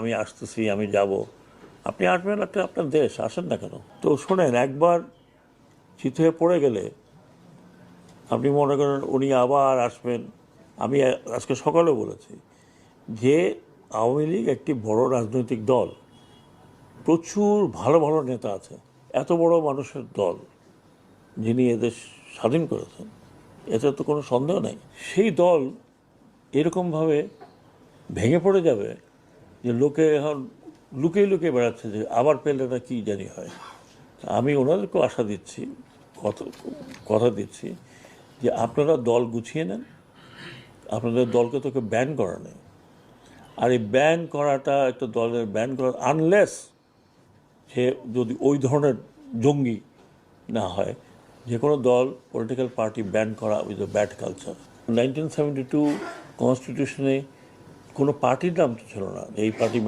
আমি আসতেছি, আমি যাব। আপনি আসবেন একটা আপনার দেশ, আসেন না কেন? তো শোনেন, একবার চিত হয়ে পড়ে গেলে আপনি মনে করেন উনি আবার আসবেন। আমি আজকে সকালে বলেছি যে আওয়ামী লীগ একটি বড় রাজনৈতিক দল, প্রচুর ভালো ভালো নেতা আছে, এত বড় মানুষের দল যিনি এদেশ স্বাধীন করেছেন, এতে তো কোনো সন্দেহ নেই। সেই দল এরকমভাবে ভেঙে পড়ে যাবে যে লোকে এখন লুকিয়ে লুকিয়ে বেড়াচ্ছে যে আবার পেলে না কি জানি হয়। আমি ওনাদেরকেও আশা দিচ্ছি, কথা কথা দিচ্ছি যে আপনারা দল গুছিয়ে নেন, আপনাদের দলকে তোকে ব্যান করা নেই। আর এই ব্যান করাটা একটা দলের ব্যান করা আনলেস সে যদি ওই ধরনের জঙ্গি না হয়, যে কোনো দল পলিটিক্যাল পার্টি ব্যান করা with a bad culture nineteen seventy two কনস্টিটিউশনে কোনো পার্টির নাম তো ছিল না। এই পার্টি